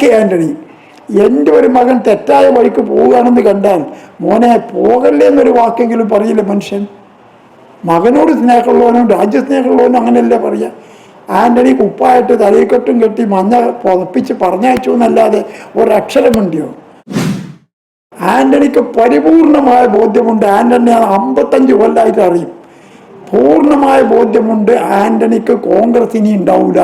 K ആന്റണി എന്റെ ഒരു മകൻ തെറ്റായ വഴിക്ക് പോവുകയാണെന്ന് കണ്ടാൽ മോനെ പോകല്ലേ എന്നൊരു വാക്കെങ്കിലും പറയില്ല മനുഷ്യൻ? മകനോട് സ്നേഹമുള്ളവനും രാജ്യസ്നേഹമുള്ളവനും അങ്ങനെയല്ലേ പറയുക ആന്റണി കുപ്പായിട്ട് തലയിക്കെട്ടും കെട്ടി മഞ്ഞ പുതപ്പിച്ച് പറഞ്ഞയച്ചു എന്നല്ലാതെ ഒരക്ഷരമുണ്ടോ ആന്റണിക്ക് പരിപൂർണമായ ബോധ്യമുണ്ട്. ആന്റണി അമ്പത്തഞ്ച് കൊല്ലമായിട്ട് അറിയും. പൂർണമായ ബോധ്യമുണ്ട് ആന്റണിക്ക് കോൺഗ്രസ് ഇനി ഉണ്ടാവില്ല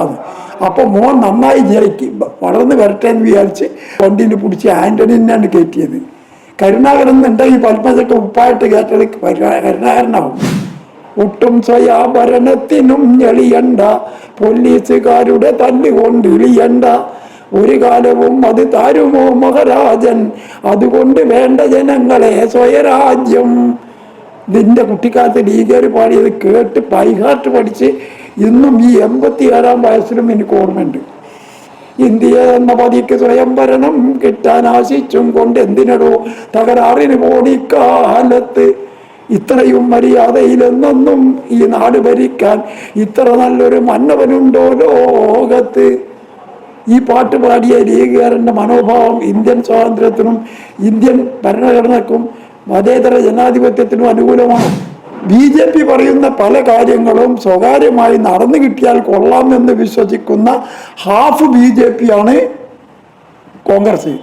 എന്ന് അപ്പൊ മോൻ നന്നായി ജയിക്കും. വളർന്ന് വരട്ടെ എന്ന് വിചാരിച്ച് വണ്ടിയിൽ പിടിച്ച് ആന്റണിനാണ് കയറ്റിയത്. കരുണാകരൻ ഉണ്ടെങ്കിൽ പത്മജക്ക് ഉപ്പായിട്ട് കയറ്റത് കരുണാ- കരുണാകരനാവും. ഒട്ടും സ്വയാഭരണത്തിനും ഞെളിയണ്ട. പോലീസുകാരുടെ തല്ലുകൊണ്ട് ഇളിയണ്ട. ഒരു കാലവും അത് താരുമോ മഹാരാജൻ? അതുകൊണ്ട് വേണ്ട ജനങ്ങളെ സ്വയരാജ്യം. ഇതിന്റെ കുട്ടിക്കാലത്ത് ലീഗർ പാടിയത് കേട്ട് പൈഹാർട്ട് പഠിച്ച് ഇന്നും ഈ എൺപത്തി ഏഴാം വയസ്സിലും എനിക്ക് ഓർമ്മയുണ്ട്. ഇന്ത്യ എന്ന പതിക്ക് സ്വയംഭരണം കിട്ടാൻ ആശിച്ചും കൊണ്ട് എന്തിനടോ തകരാറിന് പോണിക്കാലത്ത് ഇത്രയും മര്യാദയിലെന്നൊന്നും ഈ നാട് ഭരിക്കാൻ ഇത്ര നല്ലൊരു മന്നവനുണ്ടോ ലോകത്ത്? ഈ പാട്ട് പാടിയ ലീഗുകാരന്റെ മനോഭാവം ഇന്ത്യൻ സ്വാതന്ത്ര്യത്തിനും ഇന്ത്യൻ ഭരണഘടനക്കും മതേതര ജനാധിപത്യത്തിനും അനുകൂലമാണ്. ബി ജെ പി പറയുന്ന പല കാര്യങ്ങളും സ്വകാര്യമായി നടന്നു കിട്ടിയാൽ കൊള്ളാമെന്ന് വിശ്വസിക്കുന്ന ഹാഫ് ബി ജെ പി ആണ് കോൺഗ്രസ്.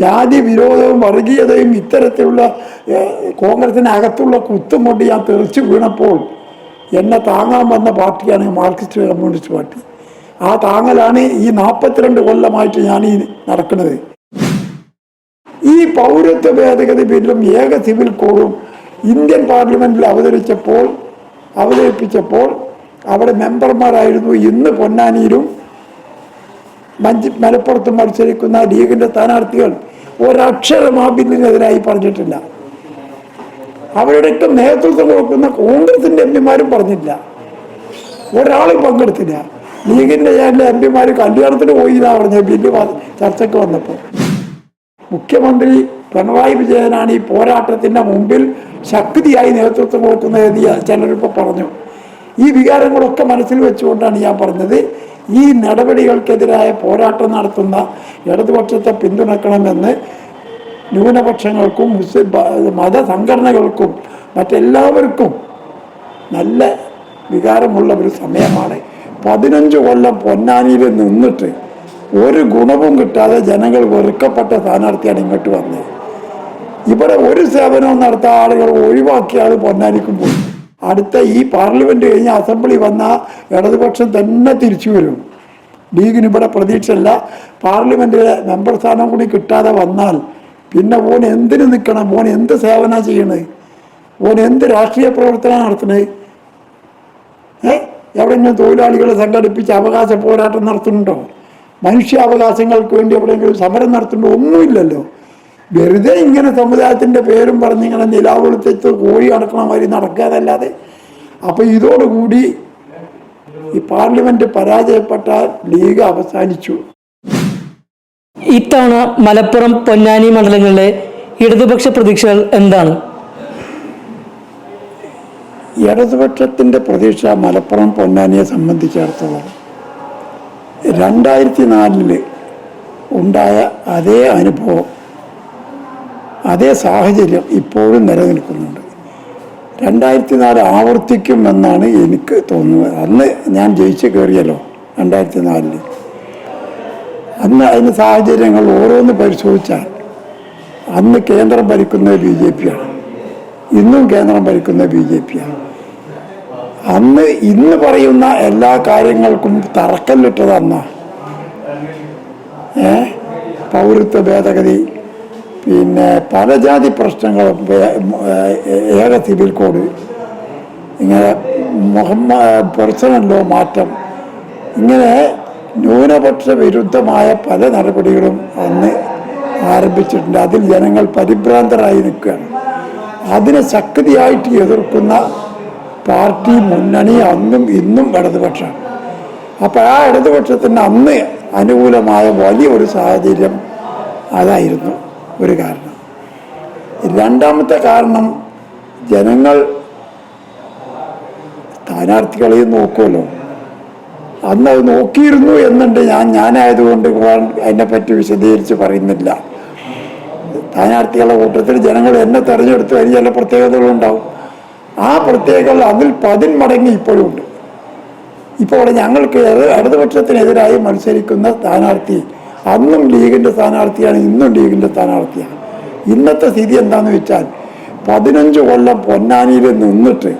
ജാതി വിരോധവും വർഗീയതയും ഇത്തരത്തിലുള്ള കോൺഗ്രസിനകത്തുള്ള കുത്തും കൊണ്ട് ഞാൻ തെറിച്ചു വീണപ്പോൾ എന്നെ താങ്ങാൻ വന്ന പാർട്ടിയാണ് മാർക്സിസ്റ്റ് കമ്മ്യൂണിസ്റ്റ് പാർട്ടി. ആ താങ്ങലാണ് ഈ നാൽപ്പത്തിരണ്ട് കൊല്ലമായിട്ട് ഞാൻ ഈ നടക്കുന്നത്. ഈ പൗരത്വ ഭേദഗതി ബില്ലും ഏക സിവിൽ കോഡും ഇന്ത്യൻ പാർലമെന്റിൽ അവതരിച്ചപ്പോൾ അവതരിപ്പിച്ചപ്പോൾ അവിടെ മെമ്പർമാരായിരുന്നു ഇന്ന് പൊന്നാനിയിലും മഞ്ച് മലപ്പുറത്തും മത്സരിക്കുന്ന ലീഗിന്റെ സ്ഥാനാർത്ഥികൾ. ഒരക്ഷരം ആ പറഞ്ഞിട്ടില്ല. അവരുടെയൊക്കെ നേതൃത്വം കൊടുക്കുന്ന കോൺഗ്രസിന്റെ എം പിമാരും പറഞ്ഞില്ല. ഒരാളും പങ്കെടുത്തില്ല. ലീഗിന്റെ ചാനലിലെ എം പിമാർ കല്യാണത്തിന് പോയി എന്നാ പറഞ്ഞ ബില്ല് ചർച്ചയ്ക്ക് വന്നപ്പോൾ. മുഖ്യമന്ത്രി പിണറായി വിജയനാണ് ഈ പോരാട്ടത്തിന്റെ മുമ്പിൽ ശക്തിയായി നേതൃത്വം കൊടുക്കുന്നത് എന്ന് ചിലരിപ്പോൾ പറഞ്ഞു. ഈ വികാരങ്ങളൊക്കെ മനസ്സിൽ വെച്ചുകൊണ്ടാണ് ഞാൻ പറഞ്ഞത്. ഈ നടപടികൾക്കെതിരായ പോരാട്ടം നടത്തുന്ന ഇടതുപക്ഷത്തെ പിന്തുണക്കണമെന്ന് ന്യൂനപക്ഷങ്ങൾക്കും മുസ്ലിം മതസംഘടനകൾക്കും മറ്റെല്ലാവർക്കും നല്ല വികാരമുള്ള ഒരു സമയമാണ്. പതിനഞ്ച് കൊല്ലം പൊന്നാനിയിൽ നിന്നിട്ട് ഒരു ഗുണവും കിട്ടാതെ ജനങ്ങൾ വെറുക്കപ്പെട്ട സ്ഥാനാർത്ഥിയാണ് ഇങ്ങോട്ട് വന്നത്. ഇവിടെ ഒരു സേവനവും നടത്താൻ ആളുകൾ ഒഴിവാക്കിയ ആൾ പൊന്നാനിക്കും പോയി അടുത്ത ഈ പാർലമെന്റ് കഴിഞ്ഞ് അസംബ്ലി വന്ന ഇടതുപക്ഷം തന്നെ തിരിച്ചു വരും. ലീഗിന് ഇവിടെ പ്രതീക്ഷയില്ല. പാർലമെന്റിലെ മെമ്പർ സ്ഥാനം കൂടി കിട്ടാതെ വന്നാൽ പിന്നെ ഓൻ എന്തിന് നിൽക്കണം ഓൻ എന്ത് സേവന ചെയ്യണേ? ഓൻ എന്ത് രാഷ്ട്രീയ പ്രവർത്തനം നടത്തണേ? ഏ? എവിടെയെങ്കിലും തൊഴിലാളികളെ സംഘടിപ്പിച്ച് അവകാശ പോരാട്ടം നടത്തുന്നുണ്ടോ? മനുഷ്യാവകാശങ്ങൾക്ക് വേണ്ടി എവിടെയെങ്കിലും സമരം നടത്തുന്നുണ്ടോ? ഒന്നുമില്ലല്ലോ. വെറുതെ ഇങ്ങനെ സമുദായത്തിന്റെ പേരും പറഞ്ഞ് പറഞ്ഞിങ്ങനെ നിലാവെളുത്തേക്ക് കോഴി അടക്കണ മാതിരി നടക്കാതല്ലാതെ അപ്പോൾ ഇതോടുകൂടി ഈ പാർലമെന്റ് പരാജയപ്പെട്ട ലീഗ് അവസാനിച്ചു. ഇത്തവണ മലപ്പുറം പൊന്നാനി മണ്ഡലങ്ങളിലെ ഇടതുപക്ഷ പ്രതീക്ഷകൾ എന്താണ്? ഇടതുപക്ഷത്തിന്റെ പ്രതീക്ഷ മലപ്പുറം പൊന്നാനിയെ സംബന്ധിച്ചിടത്തോളം രണ്ടായിരത്തി നാലിൽ ഉണ്ടായ അതേ അനുഭവം അതേ സാഹചര്യം ഇപ്പോഴും നിലനിൽക്കുന്നുണ്ട്. രണ്ടായിരത്തി നാല് ആവർത്തിക്കുമെന്നാണ് എനിക്ക് തോന്നുന്നത്. അന്ന് ഞാൻ ജയിച്ച് കയറിയല്ലോ രണ്ടായിരത്തി നാലിൽ അന്ന് അതിന് സാഹചര്യങ്ങൾ ഓരോന്ന് പരിശോധിച്ചാൽ അന്ന് കേന്ദ്രം ഭരിക്കുന്നത് ബി ജെ പിയാണ്. ഇന്നും കേന്ദ്രം ഭരിക്കുന്നത് ബി ജെ പിയാണ്. അന്ന് ഇന്ന് പറയുന്ന എല്ലാ കാര്യങ്ങൾക്കും തറക്കല്ലിട്ടത് അന്നാ. ഏ? പൗരത്വ ഭേദഗതി പിന്നെ പലജാതി പ്രശ്നങ്ങളും വേ- ഏ- ഏക സിവിൽ കോഡ് ഇങ്ങനെ മുഹമ്മദ് പേഴ്സണൽ ലോ മാറ്റം. ഇങ്ങനെ ന്യൂനപക്ഷ വിരുദ്ധമായ പല നടപടികളും അന്ന് ആരംഭിച്ചിട്ടുണ്ട്. അതിൽ ജനങ്ങൾ പരിഭ്രാന്തരായി നിൽക്കുകയാണ്. അതിനെ ശക്തിയായിട്ട് എതിർക്കുന്ന പാർട്ടി മുന്നണി അന്നും ഇന്നും ഇടതുപക്ഷമാണ്. അപ്പോൾ ആ ഇടതുപക്ഷത്തിന് അന്ന് അനുകൂലമായ വലിയൊരു സാഹചര്യം അതായിരുന്നു. ഒരു കാരണം. രണ്ടാമത്തെ കാരണം ജനങ്ങൾ സ്ഥാനാർത്ഥികളെ നോക്കുമല്ലോ. അന്ന് അത് നോക്കിയിരുന്നു എന്നുണ്ട് ഞാൻ ഞാനായതുകൊണ്ട് അതിനെപ്പറ്റി വിശദീകരിച്ച് പറയുന്നില്ല. സ്ഥാനാർത്ഥികളുടെ കൂട്ടത്തിൽ ജനങ്ങൾ എന്നെ തെരഞ്ഞെടുത്തു അതിന് ചില പ്രത്യേകതകളുണ്ടാവും. ആ പ്രത്യേകതകൾ അതിൽ പതിന്മടങ്ങി ഇപ്പോഴും ഉണ്ട്. ഇപ്പോൾ ഞങ്ങൾക്ക് ഇടതുപക്ഷത്തിനെതിരായി മത്സരിക്കുന്ന സ്ഥാനാർത്ഥി അന്നും ലീഗിന്റെ സ്ഥാനാർത്ഥിയാണ് ഇന്നും ലീഗിന്റെ സ്ഥാനാർത്ഥിയാണ്. ഇന്നത്തെ സ്ഥിതി എന്താണെന്ന് വെച്ചാൽ പതിനഞ്ച് കൊല്ലം പൊന്നാനിയിൽ നിന്നിട്ട്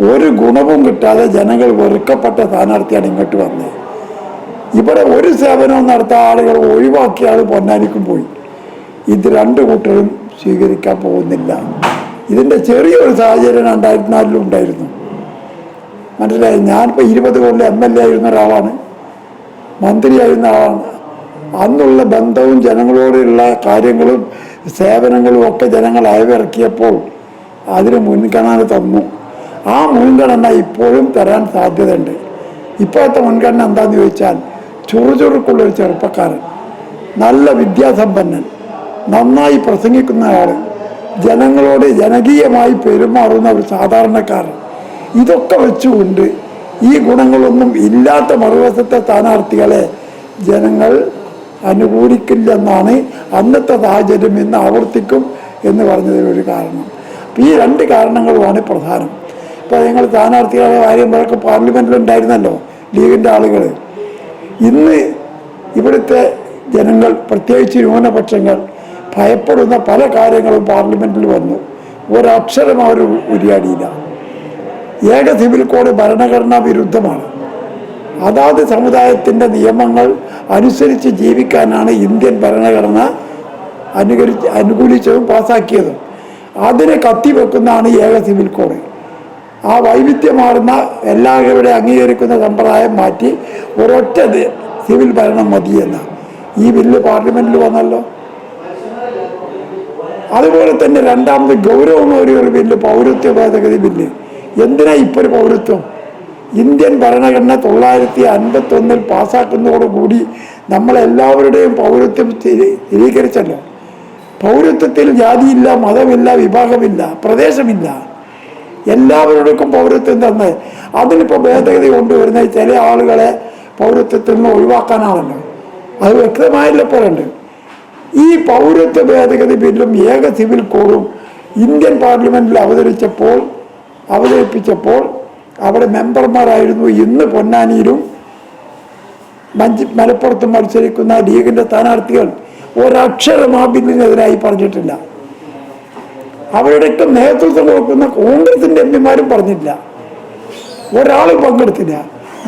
ഒരു ഗുണവും കിട്ടാതെ ജനങ്ങൾ വെറുക്കപ്പെട്ട സ്ഥാനാർത്ഥിയാണ് ഇങ്ങോട്ട് വന്നത് ഇവിടെ ഒരു സേവനവും നടത്താൻ ആളുകൾ ഒഴിവാക്കിയ ആൾ പൊന്നാനിക്കും പോയി. ഇത് രണ്ട് കൂട്ടരും സ്വീകരിക്കാൻ പോകുന്നില്ല. ഇതിന്റെ ചെറിയൊരു സാഹചര്യം രണ്ടായിരത്തി നാലിലും ഉണ്ടായിരുന്നു. മനസ്സിലായി? ഞാനിപ്പോൾ ഇരുപത് കൊല്ലം എം എൽ എ ആയിരുന്ന ഒരാളാണ്. മന്ത്രിയായിരുന്ന ആളാണ്. അന്നുള്ള ബന്ധവും ജനങ്ങളോടുള്ള കാര്യങ്ങളും സേവനങ്ങളും ഒക്കെ ജനങ്ങൾ അയവിറക്കിയപ്പോൾ അതിന് മുൻഗണന തന്നു. ആ മുൻഗണന ഇപ്പോഴും തരാൻ സാധ്യതയുണ്ട്. ഇപ്പോഴത്തെ മുൻഗണന എന്താന്ന് ചോദിച്ചാൽ ചുറുചുറുക്കുള്ളൊരു ചെറുപ്പക്കാരൻ നല്ല വിദ്യാസമ്പന്നൻ നന്നായി പ്രസംഗിക്കുന്ന ആൾ ജനങ്ങളോട് ജനകീയമായി പെരുമാറുന്ന ഒരു സാധാരണക്കാരൻ. ഇതൊക്കെ വെച്ചുകൊണ്ട് ഈ ഗുണങ്ങളൊന്നും ഇല്ലാത്ത മറുവശത്തെ സ്ഥാനാർത്ഥികളെ ജനങ്ങൾ അനുകൂലിക്കില്ലെന്നാണ് അന്നത്തെ സാഹചര്യം ഇന്ന് ആവർത്തിക്കും എന്ന് പറഞ്ഞതിനൊരു കാരണം. അപ്പം ഈ രണ്ട് കാരണങ്ങളുമാണ് പ്രധാനം. ഇപ്പോൾ നിങ്ങൾ സ്ഥാനാർത്ഥികളുടെ കാര്യം പറയൊക്കെ പാർലമെന്റിലുണ്ടായിരുന്നല്ലോ ലീഗിന്റെ ആളുകൾ. ഇന്ന് ഇവിടുത്തെ ജനങ്ങൾ പ്രത്യേകിച്ച് ന്യൂനപക്ഷങ്ങൾ ഭയപ്പെടുന്ന പല കാര്യങ്ങളും പാർലമെന്റിൽ വന്നു. ഒരക്ഷരം അവർ ഉരിയാടിയില്ല. ഏക സിവിൽ കോഡ് ഭരണഘടനാ വിരുദ്ധമാണ്. അതാത് സമുദായത്തിന്റെ നിയമങ്ങൾ അനുസരിച്ച് ജീവിക്കാനാണ് ഇന്ത്യൻ ഭരണഘടന അനുകരിച്ച് അനുകൂലിച്ചതും പാസ്സാക്കിയതും അതിനെ കത്തിവെക്കുന്നതാണ് ഏക സിവിൽ കോഡ്. ആ വൈവിധ്യമാർന്ന എല്ലാവരുടെ അംഗീകരിക്കുന്ന സമ്പ്രദായം മാറ്റി ഒരൊറ്റ സിവിൽ ഭരണം മതിയെന്ന ഈ ബില്ല് പാർലമെന്റിൽ വന്നല്ലോ. അതുപോലെ തന്നെ രണ്ടാമത് ഗൗരവമേറിയ ഒരു ബില്ല് പൗരത്വ ഭേദഗതി ബില്ല്. എന്തിനാ ഇപ്പോൾ ഒരു പൗരത്വം? ഇന്ത്യൻ ഭരണഘടന തൊള്ളായിരത്തി അൻപത്തി ഒന്നിൽ പാസ്സാക്കുന്നതോടുകൂടി നമ്മളെല്ലാവരുടെയും പൗരത്വം സ്ഥിരീ- സ്ഥിരീകരിച്ചല്ലോ. പൗരത്വത്തിൽ ജാതിയില്ല മതമില്ല വിഭാഗമില്ല പ്രദേശമില്ല. എല്ലാവരുടെക്കും പൗരത്വം തന്നെ അതിനിപ്പോൾ ഭേദഗതി കൊണ്ടുവരുന്ന ചില ആളുകളെ പൗരത്വത്തിൽ നിന്ന് ഒഴിവാക്കാനാണല്ലോ. അത് വ്യക്തമായില്ല പോലുണ്ട് ഈ പൗരത്വ ഭേദഗതി ബില്ലും ഏക സിവിൽ കോഡും ഇന്ത്യൻ പാർലമെന്റിൽ അവതരിച്ചപ്പോൾ അവതരിപ്പിച്ചപ്പോൾ അവിടെ മെമ്പർമാരായിരുന്നു ഇന്ന് പൊന്നാനിയിലും മഞ്ചി മലപ്പുറത്തും മത്സരിക്കുന്ന ലീഗിന്റെ സ്ഥാനാർത്ഥികൾ ഒരക്ഷരം ആ ബില്ലിനെതിരായി പറഞ്ഞിട്ടില്ല. അവരുടെയൊക്കെ നേതൃത്വം കൊടുക്കുന്ന കോൺഗ്രസിന്റെ എം പിമാരും പറഞ്ഞില്ല ഒരാളും പങ്കെടുത്തില്ല.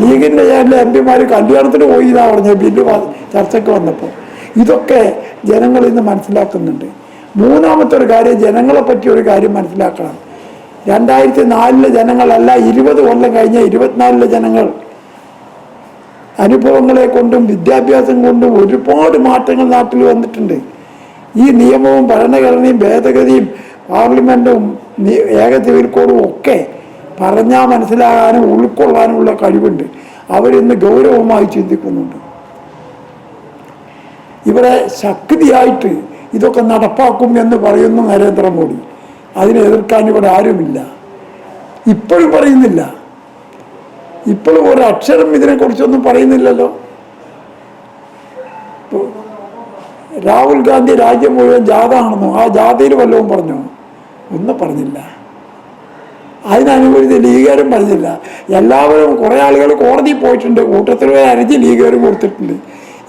ലീഗിന്റെ ചില എം പിമാർ കല്യാണത്തിന് പോയി എന്നാ പറഞ്ഞ ബില്ല് ചർച്ചയ്ക്ക് വന്നപ്പോൾ ഇതൊക്കെ ജനങ്ങൾ ഇന്ന് മനസ്സിലാക്കുന്നുണ്ട്. മൂന്നാമത്തെ ഒരു കാര്യം ജനങ്ങളെ പറ്റിയ ഒരു കാര്യം മനസ്സിലാക്കണം. രണ്ടായിരത്തി നാലിലെ ജനങ്ങളല്ല ഇരുപത് കൊല്ലം കഴിഞ്ഞ ഇരുപത്തിനാലിലെ ജനങ്ങൾ. അനുഭവങ്ങളെ കൊണ്ടും വിദ്യാഭ്യാസം കൊണ്ടും ഒരുപാട് മാറ്റങ്ങൾ നാട്ടിൽ വന്നിട്ടുണ്ട്. ഈ നിയമവും ഭരണഘടനയും ഭേദഗതിയും പാർലമെന്റും ഏക സിവിൽ ഒക്കെ പറഞ്ഞാൽ മനസ്സിലാകാനും ഉൾക്കൊള്ളാനുമുള്ള കഴിവുണ്ട്. അവരിന്ന് ഗൗരവമായി ചിന്തിക്കുന്നുണ്ട്. ഇവിടെ ശക്തിയായിട്ട് ഇതൊക്കെ നടപ്പാക്കും എന്ന് പറയുന്നു നരേന്ദ്രമോദി. അതിനെ എതിർക്കാൻ ഇവിടെ ആരുമില്ല. ഇപ്പോഴും പറയുന്നില്ല. ഇപ്പോഴും ഒരു അക്ഷരം ഇതിനെക്കുറിച്ചൊന്നും പറയുന്നില്ലല്ലോ. രാഹുൽ ഗാന്ധി രാജ്യം മുഴുവൻ ജാഥ ആണെന്നോ ആ ജാഥയിൽ വല്ലതും പറഞ്ഞു? ഒന്നും പറഞ്ഞില്ല. അതിനനുകൂലിച്ച് ലീഗുകാരും പറഞ്ഞില്ല. എല്ലാവരും കുറേ ആളുകൾ കോടതി പോയിട്ടുണ്ട്. കൂട്ടത്തിൽ പോയി അരിഞ്ഞ് ലീഗുകാരും കൊടുത്തിട്ടുണ്ട്.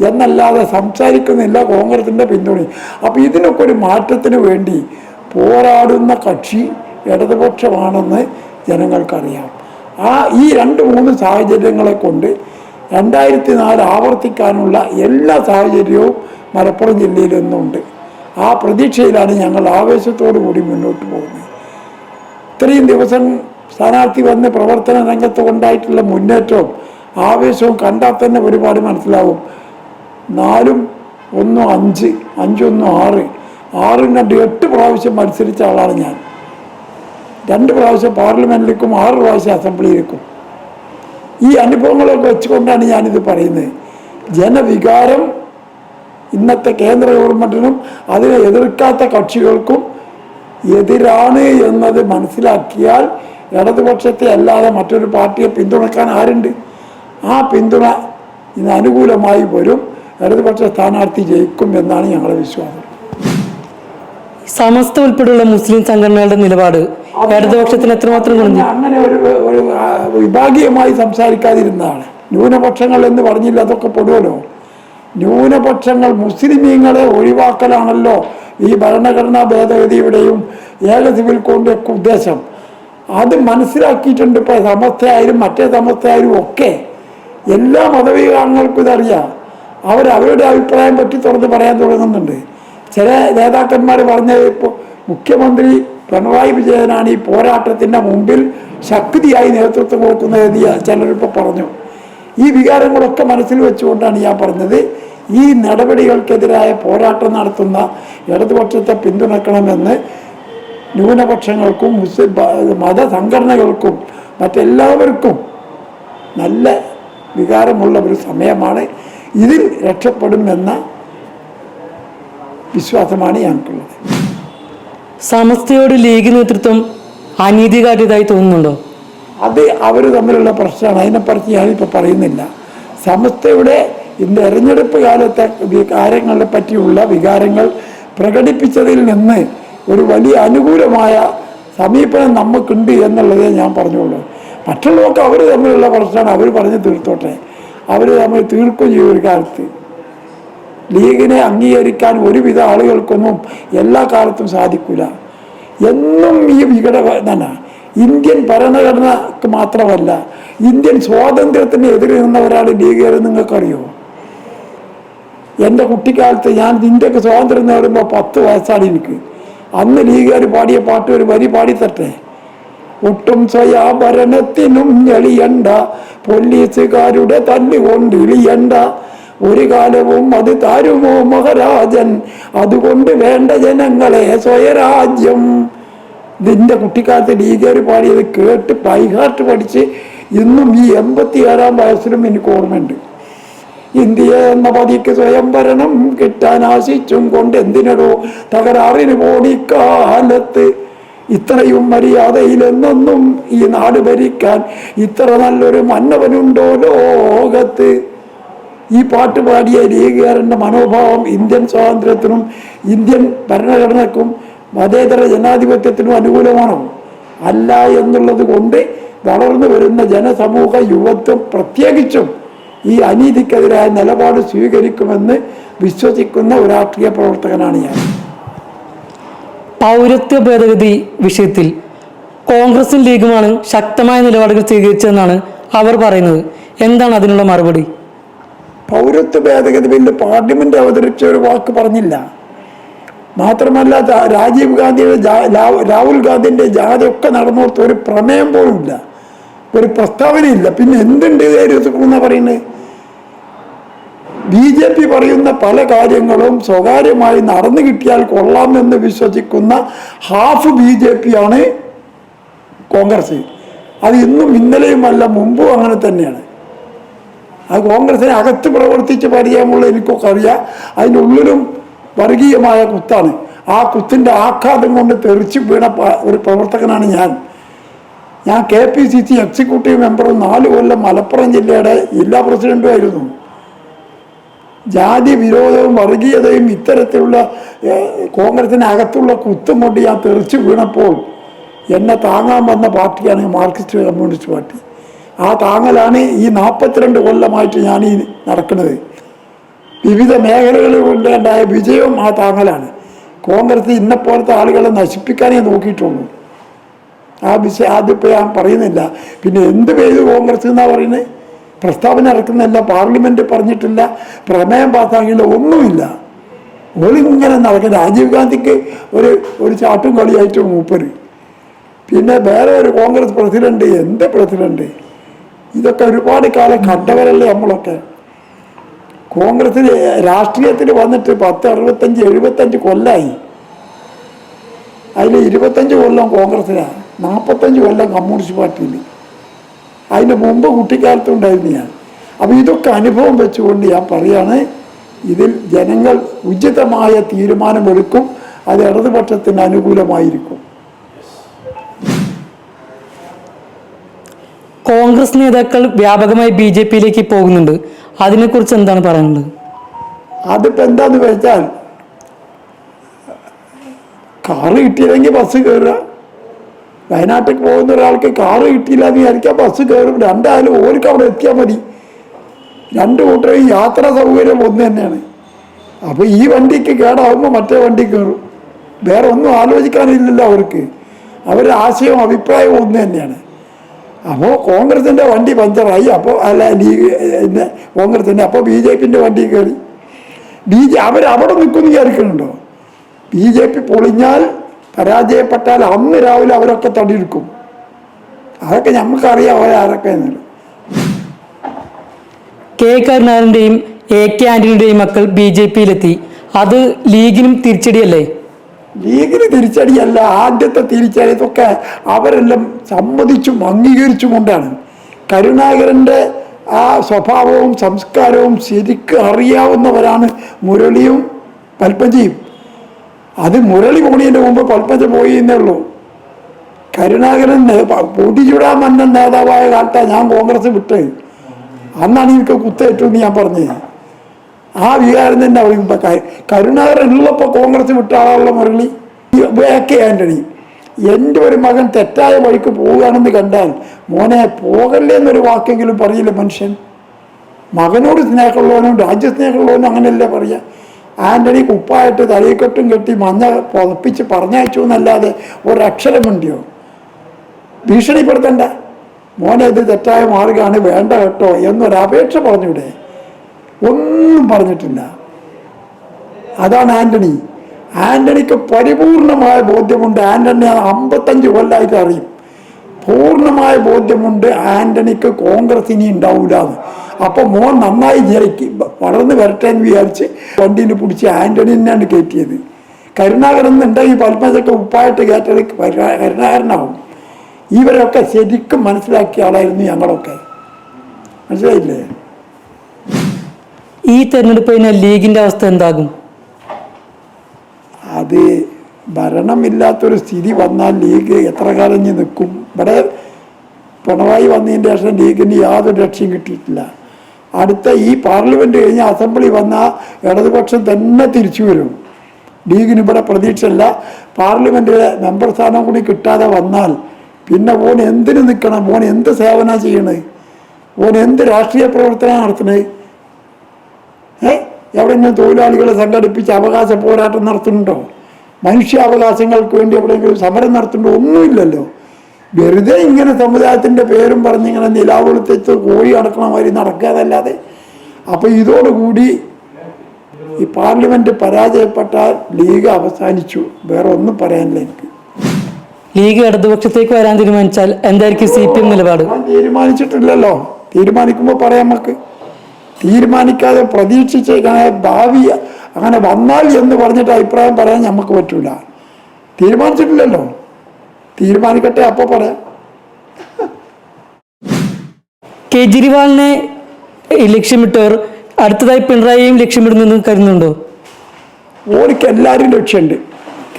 എന്നല്ലാതെ സംസാരിക്കുന്നില്ല കോൺഗ്രസിന്റെ പിന്തുണ അപ്പോൾ ഇതിനൊക്കെ ഒരു മാറ്റത്തിന് വേണ്ടി പോരാടുന്ന കക്ഷി ഇടതുപക്ഷമാണെന്ന് ജനങ്ങൾക്കറിയാം. ആ ഈ രണ്ട് മൂന്ന് സാഹചര്യങ്ങളെ കൊണ്ട് രണ്ടായിരത്തി നാല് ആവർത്തിക്കാനുള്ള എല്ലാ സാഹചര്യവും മലപ്പുറം ജില്ലയിൽ ഇന്നുണ്ട്. ആ പ്രതീക്ഷയിലാണ് ഞങ്ങൾ ആവേശത്തോടു കൂടി മുന്നോട്ട് പോകുന്നത്. ഇത്രയും ദിവസം സ്ഥാനാർത്ഥി വന്ന് പ്രവർത്തന രംഗത്ത് കൊണ്ടായിട്ടുള്ള മുന്നേറ്റവും ആവേശവും കണ്ടാൽ തന്നെ ഒരുപാട് മനസ്സിലാവും. നാലും ഒന്നും അഞ്ച് അഞ്ചൊന്നും ആറ് ആറും രണ്ട് എട്ട് പ്രാവശ്യം മത്സരിച്ച ആളാണ് ഞാൻ. രണ്ട് പ്രാവശ്യം പാർലമെന്റിലേക്കും ആറ് പ്രാവശ്യം അസംബ്ലിയിലേക്കും. ഈ അനുഭവങ്ങളൊക്കെ വെച്ചുകൊണ്ടാണ് ഞാനിത് പറയുന്നത്. ജനവികാരം ഇന്നത്തെ കേന്ദ്ര ഗവൺമെന്റിനും അതിനെ എതിർക്കാത്ത കക്ഷികൾക്കും എതിരാണ് എന്നത് മനസ്സിലാക്കിയാൽ ഇടതുപക്ഷത്തെ അല്ലാതെ മറ്റൊരു പാർട്ടിയെ പിന്തുണക്കാൻ ആരുണ്ട്? ആ പിന്തുണ ഇന്ന് അനുകൂലമായി വരും. ഇടതുപക്ഷ സ്ഥാനാർത്ഥി ജയിക്കും എന്നാണ് ഞങ്ങളുടെ വിശ്വാസം. സമസ്ത ഉൾപ്പെടെയുള്ള മുസ്ലിം സംഘടനകളുടെ നിലപാട് ഇടതുപക്ഷത്തിന് എത്രമാത്രം കുറഞ്ഞു അങ്ങനെ ഒരു ഒരു വിഭാഗീയമായി സംസാരിക്കാതിരുന്നതാണ്. ന്യൂനപക്ഷങ്ങൾ എന്ന് പറഞ്ഞില്ല അതൊക്കെ പൊടുവലോ ന്യൂനപക്ഷങ്ങൾ മുസ്ലിമീങ്ങളെ ഒഴിവാക്കലാണല്ലോ ഈ ഭരണഘടനാ ഭേദഗതിയുടെയും ഏക സിവിൽ കോഡിന്റെ ഒക്കെ ഉദ്ദേശം. അത് മനസ്സിലാക്കിയിട്ടുണ്ട് ഇപ്പോൾ സമസ്തയായാലും മറ്റേ സമസ്തയായാലും ഒക്കെ. എല്ലാ മതവിഭാഗങ്ങൾക്കും ഇതറിയാം. അവർ അവരുടെ അഭിപ്രായം പറ്റി തുറന്ന് പറയാൻ തുടങ്ങുന്നുണ്ട്. ചില നേതാക്കന്മാർ പറഞ്ഞത് ഇപ്പോൾ മുഖ്യമന്ത്രി പിണറായി വിജയനാണ് ഈ പോരാട്ടത്തിന്റെ മുമ്പിൽ ശക്തിയായി നേതൃത്വം കൊടുക്കുന്നത് ചിലരിപ്പോൾ പറഞ്ഞു. ഈ വികാരങ്ങളൊക്കെ മനസ്സിൽ വെച്ചുകൊണ്ടാണ് ഞാൻ പറഞ്ഞത്. ഈ നടപടികൾക്കെതിരായ പോരാട്ടം നടത്തുന്ന ഇടതുപക്ഷത്തെ പിന്തുണക്കണമെന്ന് ന്യൂനപക്ഷങ്ങൾക്കും മുസ്ലിം മതസംഘടനകൾക്കും മറ്റെല്ലാവർക്കും നല്ല വികാരമുള്ള ഒരു സമയമാണ്. ഇതിൽ രക്ഷപ്പെടുമെന്ന വിശ്വാസമാണ് ഞങ്ങൾക്കുള്ളത്. സമസ്തയോട് ലീഗ് നേതൃത്വം അനീതി കാട്ടിയതായി തോന്നുന്നുണ്ടോ? അത് അവർ തമ്മിലുള്ള പ്രശ്നമാണ്. അതിനെപ്പറ്റി ഞാനിപ്പോൾ പറയുന്നില്ല. സമസ്തയുടെ ഇന്ന് തെരഞ്ഞെടുപ്പ് കാലത്തെ വികാരങ്ങളെ പറ്റിയുള്ള വികാരങ്ങൾ പ്രകടിപ്പിച്ചതിൽ നിന്ന് ഒരു വലിയ അനുകൂലമായ സമീപനം നമുക്കുണ്ട് എന്നുള്ളതേ ഞാൻ പറഞ്ഞുള്ളൂ. മറ്റുള്ളവർക്ക് അവർ തമ്മിലുള്ള പ്രശ്നമാണ്. അവർ പറഞ്ഞ് തീർത്തോട്ടെ. അവർ തമ്മിൽ തീർക്കും ചെയ്യും ഒരു കാലത്ത് ലീഗിനെ അംഗീകരിക്കാൻ ഒരുവിധ ആളുകൾക്കൊന്നും എല്ലാ കാലത്തും സാധിക്കില്ല എന്നും ഈ വിഘടന ഇന്ത്യൻ ഭരണഘടനക്ക് മാത്രമല്ല ഇന്ത്യൻ സ്വാതന്ത്ര്യത്തിന് എതിരെ നിന്ന ഒരാൾ ലീഗുകാർ നിങ്ങൾക്കറിയോ? എന്റെ കുട്ടിക്കാലത്ത് ഞാൻ ഇന്ത്യയ്ക്ക് സ്വാതന്ത്ര്യം നേടുമ്പോൾ പത്ത് വയസ്സാണ് എനിക്ക്. അന്ന് ലീഗുകാർ പാടിയ പാട്ട് ഒരു വരി പാടിത്തട്ടെ ഒട്ടും സ്വയാഭരണത്തിനും ഞെളിയണ്ട പോലീസുകാരുടെ തല്ലുകൊണ്ട് ഇളിയണ്ട ഒരു കാലവും അത് താരുമോ മഹാരാജൻ? അതുകൊണ്ട് വേണ്ട ജനങ്ങളെ സ്വയരാജ്യം. ഇതിന്റെ കുട്ടിക്കാലത്ത് ലീഗുകാർ പാടിയത് കേട്ട് ബൈഹാർട്ട് പഠിച്ച് ഇന്നും ഈ എൺപത്തി ഏഴാം വയസ്സിലും എനിക്ക് ഓർമ്മയുണ്ട്. ഇന്ത്യ എന്ന പതിക്ക് സ്വയം ഭരണം കിട്ടാൻ ആശിച്ചും കൊണ്ട് എന്തിനടോ തകരാറിന് ഓടിക്കാലത്ത് ഇത്രയും മര്യാദയിലെന്നൊന്നും ഈ നാട് ഭരിക്കാൻ ഇത്ര നല്ലൊരു മന്നവനുണ്ടോ ലോകത്ത്? ഈ പാട്ട് പാടിയ ലീഗുകാരന്റെ മനോഭാവം ഇന്ത്യൻ സ്വാതന്ത്ര്യത്തിനും ഇന്ത്യൻ ഭരണഘടനക്കും മതേതര ജനാധിപത്യത്തിനും അനുകൂലമാണോ. അല്ല എന്നുള്ളത് കൊണ്ട് വളർന്നു വരുന്ന ജനസമൂഹ യുവത്വം പ്രത്യേകിച്ചും ഈ അനീതിക്കെതിരായ നിലപാട് സ്വീകരിക്കുമെന്ന് വിശ്വസിക്കുന്ന ഒരു രാഷ്ട്രീയ പ്രവർത്തകനാണ് ഞാൻ. പൗരത്വ ഭേദഗതി വിഷയത്തിൽ കോൺഗ്രസും ലീഗുമാണ് ശക്തമായ നിലപാടുകൾ സ്വീകരിച്ചതെന്നാണ് അവർ പറയുന്നത്. എന്താണ് അതിനുള്ള മറുപടി? പൗരത്വ ഭേദഗതി ബില്ല് പാർലമെന്റ് അവതരിപ്പിച്ച ഒരു വാക്ക് പറഞ്ഞില്ല. മാത്രമല്ല രാജീവ് ഗാന്ധിയുടെ രാഹുൽ ഗാന്ധിന്റെ ജാഥയൊക്കെ നടന്നോർത്ത് ഒരു പ്രമേയം പോലും ഇല്ല ഒരു പ്രസ്താവനയില്ല. പിന്നെ എന്തുണ്ട് എന്നാ പറയുന്നത്? ബി ജെ പി പറയുന്ന പല കാര്യങ്ങളും സ്വകാര്യമായി നടന്നു കിട്ടിയാൽ കൊള്ളാമെന്ന് വിശ്വസിക്കുന്ന ഹാഫ് ബി ജെ പി ആണ് കോൺഗ്രസ്. അത് ഇന്നും ഇന്നലെയുമല്ല മുമ്പും അങ്ങനെ തന്നെയാണ്. ആ കോൺഗ്രസിനെ അകത്ത് പ്രവർത്തിച്ച് പരിചയമുള്ള എനിക്കൊക്കെ അറിയാം. അതിനുള്ളിലും വർഗീയമായ കുത്താണ്. ആ കുത്തിന്റെ ആഘാതം കൊണ്ട് തെറിച്ച് വീണ ഒരു പ്രവർത്തകനാണ് ഞാൻ. ഞാൻ K P C C executive മെമ്പറും നാല് കൊല്ലം മലപ്പുറം ജില്ലയുടെ ജില്ലാ പ്രസിഡന്റും ആയിരുന്നു. ജാതി വിരോധവും വർഗീയതയും ഇത്തരത്തിലുള്ള കോൺഗ്രസിന് അകത്തുള്ള കുത്തും കൊണ്ട് ഞാൻ തെറിച്ച് വീണപ്പോൾ എന്നെ താങ്ങാൻ വന്ന പാർട്ടിയാണ് മാർക്സിസ്റ്റ് കമ്മ്യൂണിസ്റ്റ് പാർട്ടി. ആ താങ്ങലാണ് ഈ നാൽപ്പത്തിരണ്ട് കൊല്ലമായിട്ട് ഞാൻ ഈ നടക്കുന്നത്. വിവിധ മേഖലകളിൽ ഉണ്ടായ വിജയവും ആ താങ്ങലാണ്. കോൺഗ്രസ് ഇന്നെപ്പോലത്തെ ആളുകളെ നശിപ്പിക്കാനേ നോക്കിയിട്ടുള്ളൂ. ആ വിഷയം അതിപ്പോൾ ഞാൻ പറയുന്നില്ല. പിന്നെ എന്ത് പേര് കോൺഗ്രസ് എന്നാ പറയുന്നത്? പ്രസ്താവന ഇറക്കുന്നില്ല പാർലമെന്റ് പറഞ്ഞിട്ടില്ല പ്രമേയം പാസ്സാക്കിയില്ല ഒന്നുമില്ല. ഒളിങ്ങനെ നടക്കുന്നത് രാജീവ് ഗാന്ധിക്ക് ഒരു ഒരു ചാട്ടും കളിയായിട്ട് മൂപ്പര്. പിന്നെ വേറെ ഒരു കോൺഗ്രസ് പ്രസിഡന്റ് എന്ത് പ്രസിഡന്റ്? ഇതൊക്കെ ഒരുപാട് കാലം കണ്ടവരല്ലേ നമ്മളൊക്കെ? കോൺഗ്രസിൽ രാഷ്ട്രീയത്തിൽ വന്നിട്ട് പത്ത് അറുപത്തഞ്ച് എഴുപത്തഞ്ച് കൊല്ലായി. അതിൽ ഇരുപത്തഞ്ച് കൊല്ലം കോൺഗ്രസ്സിലാണ് നാൽപ്പത്തഞ്ച് കൊല്ലം കമ്മ്യൂണിസ്റ്റ് പാർട്ടിയിൽ അതിന് മുമ്പ് കുട്ടിക്കാലത്തുണ്ടായിരുന്നു ഞാൻ. അപ്പോൾ ഇതൊക്കെ അനുഭവം വെച്ചുകൊണ്ട് ഞാൻ പറയാണ് ഇതിൽ ജനങ്ങൾ ഉചിതമായ തീരുമാനമെടുക്കും അത് ഇടതുപക്ഷത്തിന് അനുകൂലമായിരിക്കും. കോൺഗ്രസ് നേതാക്കൾ വ്യാപകമായി ബി ജെ പിയിലേക്ക് പോകുന്നുണ്ട്. അതിനെക്കുറിച്ച് എന്താണ് പറയുന്നത് അതിപ്പോൾ എന്താന്ന് വെച്ചാൽ കാറ് കിട്ടിയില്ലെങ്കിൽ ബസ് കയറുക വയനാട്ടിൽ പോകുന്ന ഒരാൾക്ക് കാറ് കിട്ടിയില്ല എന്ന് വിചാരിക്കാൻ ബസ് കയറും രണ്ടായാലും ഓർക്ക് അവിടെ എത്തിയാൽ മതി. രണ്ട് കൂട്ടരും യാത്രാ സൗകര്യം ഒന്ന് തന്നെയാണ്. അപ്പോൾ ഈ വണ്ടിക്ക് കേടാവുമ്പോൾ മറ്റേ വണ്ടി കയറും വേറെ ഒന്നും ആലോചിക്കാനില്ലല്ലോ അവർക്ക്. അവരുടെ ആശയവും അഭിപ്രായവും ഒന്ന് തന്നെയാണ്. അപ്പോൾ കോൺഗ്രസിന്റെ വണ്ടി പഞ്ചറായി. അപ്പോൾ അല്ല ലീഗ് പിന്നെ കോൺഗ്രസിന്റെ അപ്പോൾ ബി ജെ പിന്റെ വണ്ടി കയറി. ബി ജെ അവർ അവിടെ നിൽക്കുമെന്ന് വിചാരിക്കുന്നുണ്ടോ? ബി ജെ പി പൊളിഞ്ഞാൽ പരാജയപ്പെട്ടാൽ അന്ന് രാവിലെ അവരൊക്കെ തടിയെടുക്കും. അതൊക്കെ നമുക്കറിയാം അവരാരൊക്കെ എന്നുള്ളത്. കെ കരുണാകരന്റെയും എ കെ ആന്റണിയുടെയും മക്കൾ ബി ജെ പിയിലെത്തി. അത് ലീഗിനും തിരിച്ചടിയല്ലേ? ലീഗിന് തിരിച്ചടിയല്ല ആദ്യത്തെ തിരിച്ചടി ഇതൊക്കെ അവരെല്ലാം സമ്മതിച്ചും അംഗീകരിച്ചും കൊണ്ടാണ്. കരുണാകരന്റെ ആ സ്വഭാവവും സംസ്കാരവും ശരിക്ക് അറിയാവുന്നവരാണ് മുരളിയും പൽപ്പഞ്ചിയും അത് മുരളി പോണതിന്റെ മുമ്പ് പൽപ്പഞ്ച പോയി എന്നേ ഉള്ളൂ. കരുണാകരൻ നേ- മന്നൻ നേതാവായ കാലത്താണ് ഞാൻ കോൺഗ്രസ് വിട്ടത്. അന്നാണ് എനിക്ക് കുത്തേറ്റു എന്ന് ഞാൻ പറഞ്ഞത്. ആ വികാരം തന്നെ അവർക്ക് ഇപ്പൊ കരുണാകരൻ ഉള്ളപ്പോൾ കോൺഗ്രസ് വിട്ട ആളുള്ള മുരളി. എ കെ ആന്റണി. എന്റെ ഒരു മകൻ തെറ്റായ വഴിക്ക് പോവുകയാണെന്ന് കണ്ടാൽ മോനെ പോകല്ലേ എന്നൊരു വാക്കെങ്കിലും പറയില്ല മനുഷ്യൻ? മകനോട് സ്നേഹമുള്ളവനും രാജ്യസ്നേഹമുള്ളവനും അങ്ങനെയല്ലേ പറയുക ആന്റണി കുപ്പായിട്ട് തലയിക്കെട്ടും കെട്ടി മഞ്ഞ പുതപ്പിച്ച് പറഞ്ഞയച്ചു എന്നല്ലാതെ ഒരക്ഷരമുണ്ടിയോ? ഭീഷണിപ്പെടുത്തണ്ട. മോനെ ഇത് തെറ്റായ മാർഗമാണ് വേണ്ട കേട്ടോ എന്നൊരപേക്ഷ പറഞ്ഞൂടെ. ഒന്നും പറഞ്ഞിട്ടില്ല. അതാണ് ആന്റണി. ആന്റണിക്ക് പരിപൂർണമായ ബോധ്യമുണ്ട്. ആന്റണി അമ്പത്തഞ്ച് കൊല്ലമായിട്ട് അറിയും. പൂർണമായ ബോധ്യമുണ്ട് ആന്റണിക്ക് കോൺഗ്രസ് ഇനി ഉണ്ടാവില്ല എന്ന് അപ്പൊ മോൻ നന്നായി ജയിക്ക്. വളർന്നു വരട്ടെ എന്ന് വിചാരിച്ച് വണ്ടിയിൽ പിടിച്ച് ആന്റണി തന്നെയാണ് കയറ്റിയത്. കരുണാകരൻ എന്നുണ്ടെങ്കിൽ പത്മജൊക്കെ ഉപ്പായിട്ട് കയറ്റത് കരുണാ- കരുണാകരനാവും. ഇവരൊക്കെ ശരിക്കും മനസ്സിലാക്കിയ ആളായിരുന്നു ഞങ്ങളൊക്കെ. മനസ്സിലായില്ലേ? ഈ തെരഞ്ഞെടുപ്പ് കഴിഞ്ഞാൽ ലീഗിന്റെ അവസ്ഥ എന്താകും? അത് ഭരണമില്ലാത്തൊരു സ്ഥിതി വന്നാൽ ലീഗ് എത്ര കാലം നിൽക്കും? ഇവിടെ പിണറായി വന്നതിന് ശേഷം ലീഗിന് യാതൊരു രക്ഷയും കിട്ടിയിട്ടില്ല. അടുത്ത ഈ പാർലമെന്റ് കഴിഞ്ഞ അസംബ്ലി വന്ന ഇടതുപക്ഷം തന്നെ തിരിച്ചു വരും. ലീഗിന് ഇവിടെ പ്രതീക്ഷയില്ല. പാർലമെന്റിലെ മെമ്പർ സ്ഥാനം കൂടി കിട്ടാതെ വന്നാൽ പിന്നെ ഓൻ എന്തിനു നിൽക്കണം? ഓൻ എന്ത് സേവന ചെയ്യണേ? ഓൻ എന്ത് രാഷ്ട്രീയ പ്രവർത്തനം നടത്തണേ? എവിടെയെങ്കിലും തൊഴിലാളികളെ സംഘടിപ്പിച്ച് അവകാശ പോരാട്ടം നടത്തുന്നുണ്ടോ? മനുഷ്യാവകാശങ്ങൾക്ക് വേണ്ടി എവിടെയെങ്കിലും സമരം നടത്തുന്നുണ്ടോ? ഒന്നുമില്ലല്ലോ. വെറുതെ ഇങ്ങനെ സമുദായത്തിന്റെ പേരും പറഞ്ഞ് ഇങ്ങനെ നിലാവെളുത്തിച്ച് കോഴി അടക്കണ മാതിരി നടക്കാതല്ലാതെ അപ്പോൾ ഇതോടുകൂടി ഈ പാർലമെന്റ് പരാജയപ്പെട്ടാൽ ലീഗ് അവസാനിച്ചു. വേറെ ഒന്നും പറയാനില്ല എനിക്ക്. ലീഗ് ഇടതുപക്ഷത്തേക്ക് വരാൻ തീരുമാനിച്ചാൽ എന്തായിരിക്കും സി പി എം നിലപാട്? തീരുമാനിച്ചിട്ടില്ലല്ലോ. തീരുമാനിക്കുമ്പോൾ പറയാം നമുക്ക്. തീരുമാനിക്കാതെ പ്രതീക്ഷിച്ചേക്കാണ് ഭാവി അങ്ങനെ വന്നാൽ എന്ന് പറഞ്ഞിട്ട് അഭിപ്രായം പറയാൻ നമുക്ക് പറ്റൂല. തീരുമാനിച്ചിട്ടില്ലല്ലോ. തീരുമാനിക്കട്ടെ അപ്പോൾ പറയാം. കേജ്രിവാളിനെ ലക്ഷ്യമിട്ടവർ അടുത്തതായി പിണറായിയും ലക്ഷ്യമിടുന്നെന്ന് കരുതുന്നുണ്ടോ? ഓർക്ക് എല്ലാവരും ലക്ഷ്യമുണ്ട്.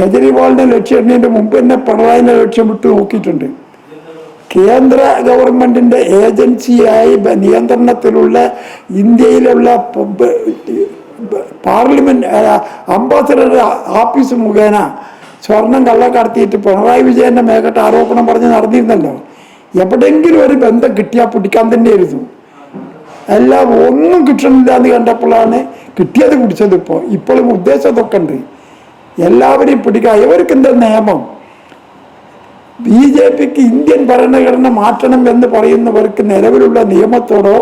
കേജ്രിവാളിനെ ലക്ഷ്യമിടുന്നതിന്റെ മുമ്പ് തന്നെ പിണറായിനെ ലക്ഷ്യം വിട്ട് നോക്കിയിട്ടുണ്ട്. കേന്ദ്ര ഗവൺമെന്റിന്റെ ഏജൻസിയായി നിയന്ത്രണത്തിലുള്ള ഇന്ത്യയിലുള്ള പാർലമെന്റ് അംബാസഡർ ആഫീസ് മുഖേന സ്വർണം കള്ളക്കടത്തിയിട്ട് പിണറായി വിജയന്റെ മേഘട്ട ആരോപണം പറഞ്ഞ് നടന്നിരുന്നല്ലോ. എവിടെയെങ്കിലും ഒരു ബന്ധം കിട്ടിയാൽ പിടിക്കാൻ തന്നെയായിരുന്നു. എല്ലാം ഒന്നും കിട്ടണില്ല എന്ന് കണ്ടപ്പോഴാണ് കിട്ടിയത് പിടിച്ചത് ഇപ്പോൾ ഇപ്പോഴും ഉദ്ദേശം ഇതൊക്കെ ഉണ്ട്. എല്ലാവരെയും പിടിക്കുക ഇവർക്ക് എന്താ നിയമം? ബി ജെ പിക്ക് ഇന്ത്യൻ ഭരണഘടന മാറ്റണം എന്ന് പറയുന്നവർക്ക് നിലവിലുള്ള നിയമത്തോടോ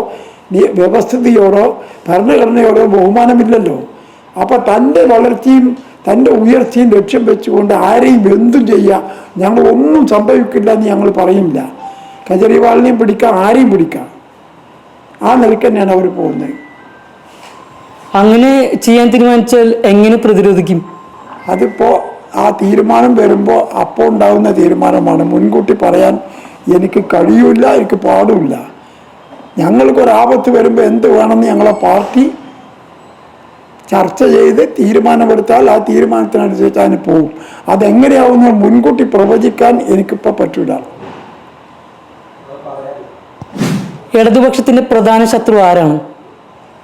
വ്യവസ്ഥിതിയോടോ ഭരണഘടനയോടോ ബഹുമാനമില്ലല്ലോ. അപ്പോൾ തന്റെ വളർച്ചയും തന്റെ ഉയർച്ചയും ലക്ഷ്യം വെച്ചുകൊണ്ട് ആരെയും എന്തും ചെയ്യാം ഞങ്ങൾ ഒന്നും സംഭവിക്കില്ല എന്ന് ഞങ്ങൾ പറയില്ല. കെജ്രിവാളിനെയും പിടിക്കാം ആരെയും പിടിക്കാം. ആ നിലയ്ക്ക് തന്നെയാണ് അവർ പോകുന്നത്. അങ്ങനെ ചെയ്യാൻ തീരുമാനിച്ചാൽ എങ്ങനെ പ്രതിരോധിക്കും? അതിപ്പോൾ ആ തീരുമാനം വരുമ്പോൾ അപ്പോൾ ഉണ്ടാകുന്ന തീരുമാനമാണ്. മുൻകൂട്ടി പറയാൻ എനിക്ക് കഴിയൂല എനിക്ക് പാടുമില്ല. ഞങ്ങൾക്കൊരാപത്ത് വരുമ്പോൾ എന്ത് വേണമെന്ന് ഞങ്ങളെ പാർട്ടി ചർച്ച ചെയ്ത് തീരുമാനമെടുത്താൽ ആ തീരുമാനത്തിനനുസരിച്ച് അതിന് പോവും. അതെങ്ങനെയാവുന്ന മുൻകൂട്ടി പ്രവചിക്കാൻ എനിക്കിപ്പോൾ പറ്റൂല. ഇടതുപക്ഷത്തിന്റെ പ്രധാന ശത്രു ആരാണ്?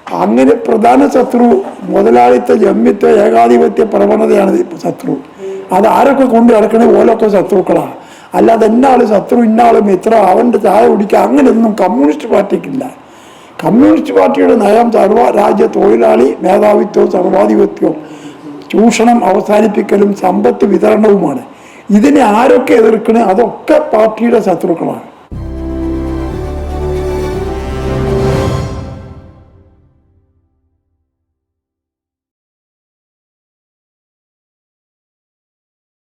അങ്ങനെ പ്രധാന ശത്രു മുതലാളിത്ത ജമ്മിത്വ ഏകാധിപത്യ പ്രവണതയാണ് ശത്രു. അത് ആരൊക്കെ കൊണ്ട് നടക്കണേ? ഓലൊക്കെ ശത്രുക്കളാണ് അല്ലാതെ എന്നാൾ ശത്രു ഇന്നാളും മിത്ര അവന്റെ ചായ കുടിക്കുക അങ്ങനെയൊന്നും കമ്മ്യൂണിസ്റ്റ് പാർട്ടിക്കില്ല. കമ്മ്യൂണിസ്റ്റ് പാർട്ടിയുടെ നയം സർവ രാജ്യ തൊഴിലാളി മേധാവിത്വവും സർവാധിപത്യവും ചൂഷണം അവസാനിപ്പിക്കലും സമ്പത്ത് വിതരണവുമാണ്. ഇതിനെ ആരൊക്കെ എതിർക്കണേ? അതൊക്കെ പാർട്ടിയുടെ ശത്രുക്കളാണ്.